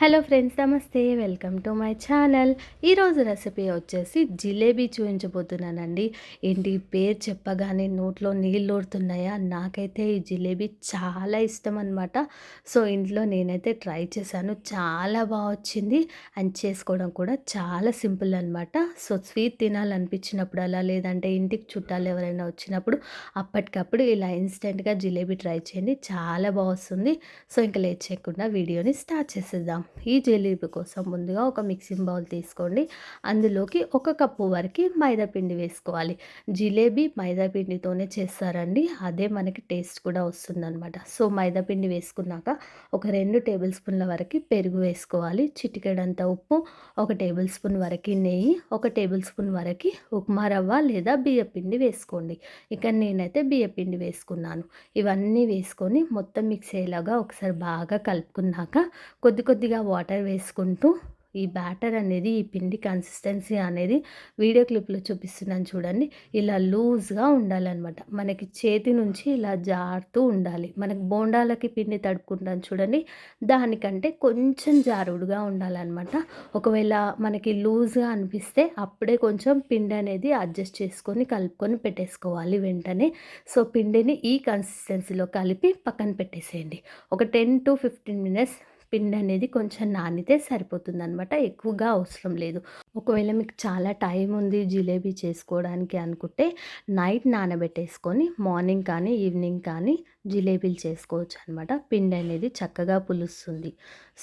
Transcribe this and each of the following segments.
Hello friends నమస్తే. Welcome to my channel. ఈరోజు recipe వచ్చేసి జిలేబీ చూపించబోతున్నానండి ఏంటి పేరు చెప్పగానే నోట్లో నీళ్ళు ఊడుతున్నాయా నాకైతే ఈ జిలేబీ చాలా ఇష్టం అనమాట సో ఇంట్లో నేనైతే ట్రై చేశాను. చాలా బాగా వచ్చింది. అండ్ చేసుకోవడం కూడా చాలా సింపుల్ అనమాట సో స్వీట్ తినాలనిపించినప్పుడు అలా లేదంటే ఇంటికి చుట్టాలు ఎవరైనా వచ్చినప్పుడు అప్పటికప్పుడు ఇలా ఇన్స్టెంట్గా జిలేబీ ట్రై చేయండి. చాలా బాగా వస్తుంది. సో ఇంకా లేట్ చేయకుండా వీడియోని స్టార్ట్ చేసేద్దాం. ఈ జిలేబీ కోసం ముందుగా ఒక మిక్సింగ్ బౌల్ తీసుకోండి. అందులోకి ఒక కప్పు వరకు మైదాపిండి వేసుకోవాలి. జిలేబీ మైదాపిండితోనే చేస్తారండి. అదే మనకి టేస్ట్ కూడా వస్తుందన్నమాట. సో మైదాపిండి వేసుకున్నాక ఒక రెండు టేబుల్ స్పూన్ల వరకు పెరుగు వేసుకోవాలి. చిటికెడంత ఉప్పు ఒక టేబుల్ స్పూన్ వరకు నెయ్యి ఒక టేబుల్ స్పూన్ వరకు ఉప్మా రవ్వ లేదా బియ్య పిండి వేసుకోండి. ఇక్కడ నేనైతే బియ్య పిండి వేసుకున్నాను. ఇవన్నీ వేసుకొని మొత్తం మిక్స్ అయ్యేలాగా ఒకసారి బాగా కలుపుకున్నాక కొద్ది కొద్దిగా వాటర్ వేసుకుంటూ ఈ బ్యాటర్ అనేది ఈ పిండి కన్సిస్టెన్సీ అనేది వీడియో క్లిప్లో చూపిస్తున్నాను చూడండి. ఇలా లూజ్గా ఉండాలన్నమాట. మనకి చేతి నుంచి ఇలా జారుతూ ఉండాలి. మనకి బోండాలకి పిండి తడుపుకుంటాం చూడండి. దానికంటే కొంచెం జారుడుగా ఉండాలన్నమాట. ఒకవేళ మనకి లూజ్గా అనిపిస్తే అప్పుడే కొంచెం పిండి అనేది అడ్జస్ట్ చేసుకొని కలుపుకొని పెట్టేసుకోవాలి వెంటనే. సో పిండిని ఈ కన్సిస్టెన్సీలో కలిపి పక్కన పెట్టేసేయండి. ఒక టెన్ టు ఫిఫ్టీన్ మినిట్స్ పిండి అనేది కొంచెం నానితే సరిపోతుంది అనమాట ఎక్కువగా అవసరం లేదు. ఒకవేళ మీకు చాలా టైం ఉంది జిలేబీ చేసుకోవడానికి అనుకుంటే నైట్ నానబెట్టేసుకొని మార్నింగ్ కానీ ఈవినింగ్ కానీ జిలేబీలు చేసుకోవచ్చు అనమాట పిండి అనేది చక్కగా పులుస్తుంది.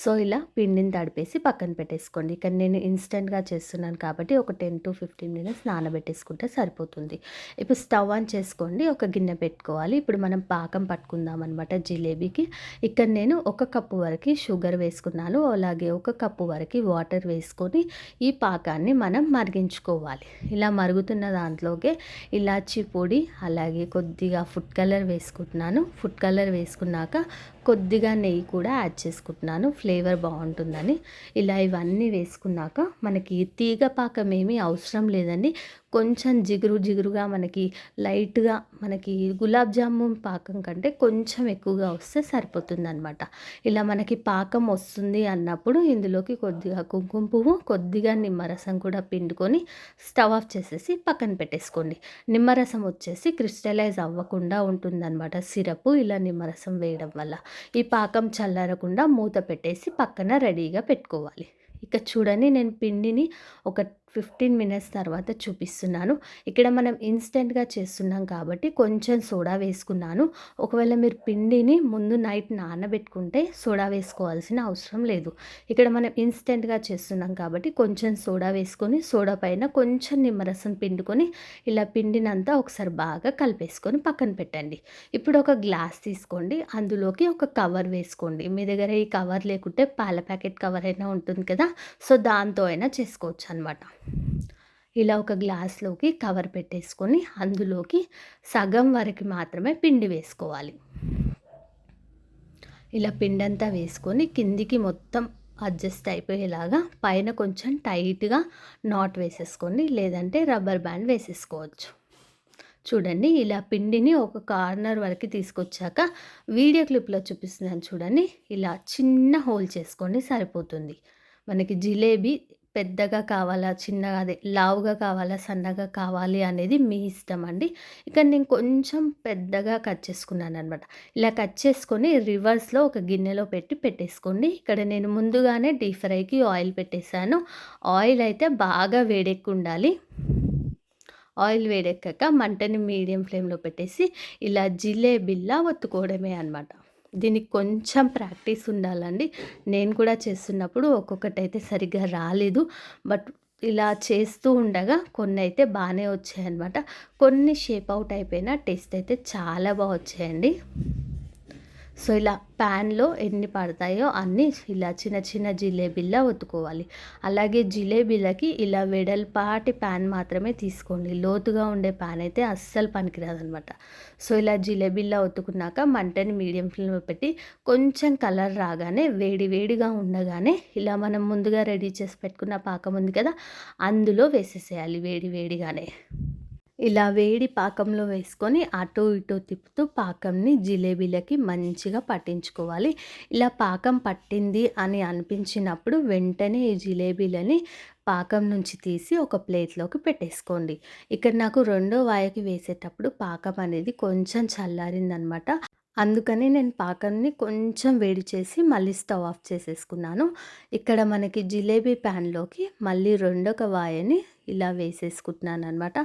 సో ఇలా పిండిని తడిపేసి పక్కన పెట్టేసుకోండి. ఇక్కడ నేను ఇన్స్టెంట్గా చేస్తున్నాను కాబట్టి ఒక టెన్ టు ఫిఫ్టీన్ మినిట్స్ నానబెట్టేసుకుంటే సరిపోతుంది. ఇప్పుడు స్టవ్ ఆన్ చేసుకోండి. ఒక గిన్నె పెట్టుకోవాలి. ఇప్పుడు మనం పాకం పట్టుకుందాం అనమాట జిలేబీకి. ఇక్కడ నేను ఒక కప్పు వరకు షుగర్ వేసుకున్నాను. అలాగే ఒక కప్పు వరకు వాటర్ వేసుకొని ఈ పాకాన్ని మనం మరిగించుకోవాలి. ఇలా మరుగుతున్న దాంట్లోకి ఇలాచి పొడి అలాగే కొద్దిగా ఫుడ్ కలర్ వేసుకుంటున్నాను. ఫుడ్ కలర్ వేసుకున్నాక కొద్దిగా నెయ్యి కూడా యాడ్ చేసుకుంటున్నాను. ఫ్లేవర్ బాగుంటుందని. ఇలా ఇవన్నీ వేసుకున్నాక మనకి తీగ పాకం ఏమీ అవసరం లేదండి. కొంచెం జిగురు జిగురుగా మనకి లైట్గా మనకి గులాబ్ జామున్ పాకం కంటే కొంచెం ఎక్కువగా వస్తే సరిపోతుంది అనమాట ఇలా మనకి పాకం వస్తుంది అన్నప్పుడు ఇందులోకి కొద్దిగా కుంకుమ పువ్వు కొద్దిగా నిమ్మరసం కూడా పిండుకొని స్టవ్ ఆఫ్ చేసేసి పక్కన పెట్టేసుకోండి. నిమ్మరసం వచ్చేసి క్రిస్టలైజ్ అవ్వకుండా ఉంటుందన్నమాట సిరప్ ఇలా నిమ్మరసం వేయడం వల్ల. ఈ పాకం చల్లారకుండా మూత పెట్టేసి పక్కన రెడీగా పెట్టుకోవాలి. ఇక చూడండి నేను పిండిని ఒక ఫిఫ్టీన్ మినిట్స్ తర్వాత చూపిస్తున్నాను. ఇక్కడ మనం ఇన్స్టెంట్గా చేస్తున్నాం కాబట్టి కొంచెం సోడా వేసుకున్నాను. ఒకవేళ మీరు పిండిని ముందు నైట్ నానబెట్టుకుంటే సోడా వేసుకోవాల్సిన అవసరం లేదు. ఇక్కడ మనం ఇన్స్టెంట్గా చేస్తున్నాం కాబట్టి కొంచెం సోడా వేసుకొని సోడా పైన కొంచెం నిమ్మరసం పిండుకొని ఇలా పిండినంతా ఒకసారి బాగా కలిపేసుకొని పక్కన పెట్టండి. ఇప్పుడు ఒక గ్లాస్ తీసుకోండి. అందులోకి ఒక కవర్ వేసుకోండి. మీ దగ్గర ఈ కవర్ లేకుంటే పాల ప్యాకెట్ కవర్ అయినా ఉంటుంది కదా సో దాంతో అయినా చేసుకోవచ్చు అనమాట ఇలా ఒక గ్లాస్లోకి కవర్ పెట్టేసుకొని అందులోకి సగం వరకు మాత్రమే పిండి వేసుకోవాలి. ఇలా పిండి అంతా వేసుకొని కిందికి మొత్తం అడ్జస్ట్ అయిపోయేలాగా పైన కొంచెం టైట్గా నాట్ వేసేసుకోండి లేదంటే రబ్బర్ బ్యాండ్ వేసేసుకోవచ్చు. చూడండి ఇలా పిండిని ఒక కార్నర్ వరకు తీసుకొచ్చాక వీడియో క్లిప్లో చూపిస్తున్నాను చూడండి ఇలా చిన్న హోల్ చేసుకోండి సరిపోతుంది. మనకి జిలేబీ పెద్దగా కావాలా చిన్నగా అదే లావుగా కావాలా సన్నగా కావాలి అనేది మీ ఇష్టం అండి. ఇక్కడ నేను కొంచెం పెద్దగా కట్ చేసుకున్నాను అనమాట ఇలా కట్ చేసుకొని రివర్స్లో ఒక గిన్నెలో పెట్టి పెట్టేసుకోండి. ఇక్కడ నేను ముందుగానే డీప్ ఫ్రైకి ఆయిల్ పెట్టేశాను. ఆయిల్ అయితే బాగా వేడెక్కి ఉండాలి ఆయిల్ వేడెక్కాక మంటని మీడియం ఫ్లేమ్లో పెట్టేసి ఇలా జిలేబిల్లా ఒత్తుకోవడమే అనమాట దీనికి కొంచెం ప్రాక్టీస్ ఉండాలండి. నేను కూడా చేస్తున్నప్పుడు ఒక్కొక్కటి అయితే సరిగ్గా రాలేదు. బట్ ఇలా చేస్తూ ఉండగా కొన్ని అయితే బాగానే వచ్చాయన్నమాట. కొన్ని షేప్ అవుట్ అయిపోయిన టేస్ట్ అయితే చాలా బాగా వచ్చాయండి. సో ఇలా ప్యాన్లో ఎన్ని పడతాయో అన్నీ ఇలా చిన్న చిన్న జిలేబీలా ఒత్తుకోవాలి. అలాగే జిలేబీలకి ఇలా వెడల్పాటి ప్యాన్ మాత్రమే తీసుకోండి. లోతుగా ఉండే ప్యాన్ అయితే అస్సలు పనికిరాదనమాట. సో ఇలా జిలేబీలా ఒత్తుకున్నాక మంటని మీడియం ఫ్లేమ్ పెట్టి కొంచెం కలర్ రాగానే వేడి వేడిగా ఉండగానే ఇలా మనం ముందుగా రెడీ చేసి పెట్టుకున్న పాకం ఉంది కదా అందులో వేసేసేయాలి వేడి వేడిగానే. ఇలా వేడి పాకంలో వేసుకొని అటు ఇటు తిప్పుతూ పాకంని జిలేబీలకి మంచిగా పట్టించుకోవాలి. ఇలా పాకం పట్టింది అని అనిపించినప్పుడు వెంటనే ఈ జిలేబీలని పాకం నుంచి తీసి ఒక ప్లేట్లోకి పెట్టేసుకోండి. ఇక్కడ నాకు రెండో వాయకి వేసేటప్పుడు పాకం అనేది కొంచెం చల్లారిందనమాట. అందుకని నేను పాకంని కొంచెం వేడి చేసి మళ్ళీ స్టవ్ ఆఫ్ చేసేసుకున్నాను. ఇక్కడ మనకి జిలేబీ ప్యాన్లోకి మళ్ళీ రెండొక వాయని ఇలా వేసేసుకుంటున్నాను అనమాట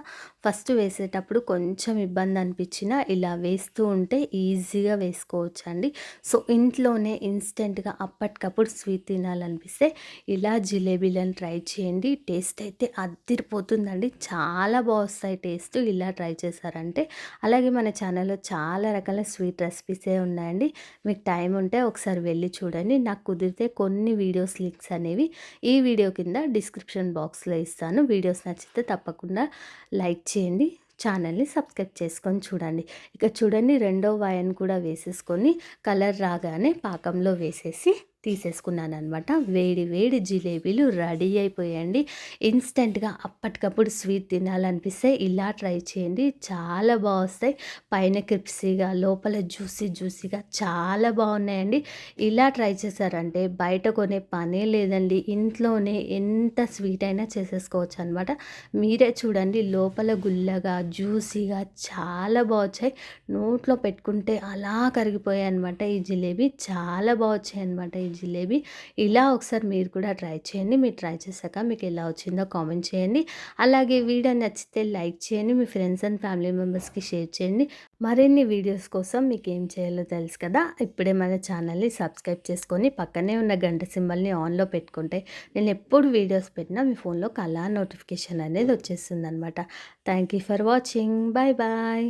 ఫస్ట్ వేసేటప్పుడు కొంచెం ఇబ్బంది అనిపించిన ఇలా వేస్తూ ఉంటే ఈజీగా వేసుకోవచ్చు అండి సో ఇంట్లోనే ఇన్స్టెంట్గా అప్పటికప్పుడు స్వీట్ తినాలనిపిస్తే ఇలా జిలేబీలను ట్రై చేయండి. టేస్ట్ అయితే అద్దిరిపోతుందండి చాలా బాగుస్తాయి టేస్ట్ ఇలా ట్రై చేశారంటే. అలాగే మన ఛానల్లో చాలా రకాల స్వీట్ రెసిపీసే ఉన్నాయండి. మీకు టైం ఉంటే ఒకసారి వెళ్ళి చూడండి. నాకు కుదిరితే కొన్ని వీడియోస్ లింక్స్ అనేవి ఈ వీడియో కింద డిస్క్రిప్షన్ బాక్స్లో ఇస్తాను. వీడియో వీడియోస్ నచ్చితే తప్పకుండా లైక్ చేయండి ఛానల్ని సబ్స్క్రైబ్ చేసుకొని చూడండి. ఇక చూడండి రెండో వాయన్ కూడా వేసేసుకొని కలర్ రాగానే పాకంలో వేసేసి తీసేసుకున్నాను అనమాట వేడి వేడి జిలేబీలు రెడీ అయిపోయాయండి ఇన్స్టెంట్గా అప్పటికప్పుడు స్వీట్ తినాలనిపిస్తే ఇలా ట్రై చేయండి. చాలా బాగొస్తాయి. పైన క్రిప్సీగా లోపల జ్యూసీ జ్యూసీగా చాలా బాగున్నాయండి. ఇలా ట్రై చేశారంటే బయట కొనే పనే లేదండి. ఇంట్లోనే ఎంత స్వీట్ అయినా చేసేసుకోవచ్చు అనమాట మీరే చూడండి లోపల గుల్లగా జ్యూసీగా చాలా బాగొచ్చాయి. నోట్లో పెట్టుకుంటే అలా కరిగిపోయాయి అనమాట ఈ జిలేబీ. చాలా బాగొచ్చాయి అనమాట ఈ జిలేబీ. ఇలా ఒకసారి మీరు కూడా ట్రై చేయండి. మీరు ట్రై చేశాక మీకు ఎలా వచ్చిందో కామెంట్ చేయండి. అలాగే వీడియో నచ్చితే లైక్ చేయండి. మీ ఫ్రెండ్స్ అండ్ ఫ్యామిలీ మెంబర్స్కి షేర్ చేయండి. మరిన్ని వీడియోస్ కోసం మీకు ఏం చేయాలో తెలుసు కదా? ఇప్పుడే మన ఛానల్ని సబ్స్క్రైబ్ చేసుకొని పక్కనే ఉన్న గంట సింబల్ని ఆన్లో పెట్టుకుంటే నేను ఎప్పుడు వీడియోస్ పెట్టినా మీ ఫోన్లో కళా నోటిఫికేషన్ అనేది వచ్చేస్తుంది అనమాట thank you for watching. Bye bye.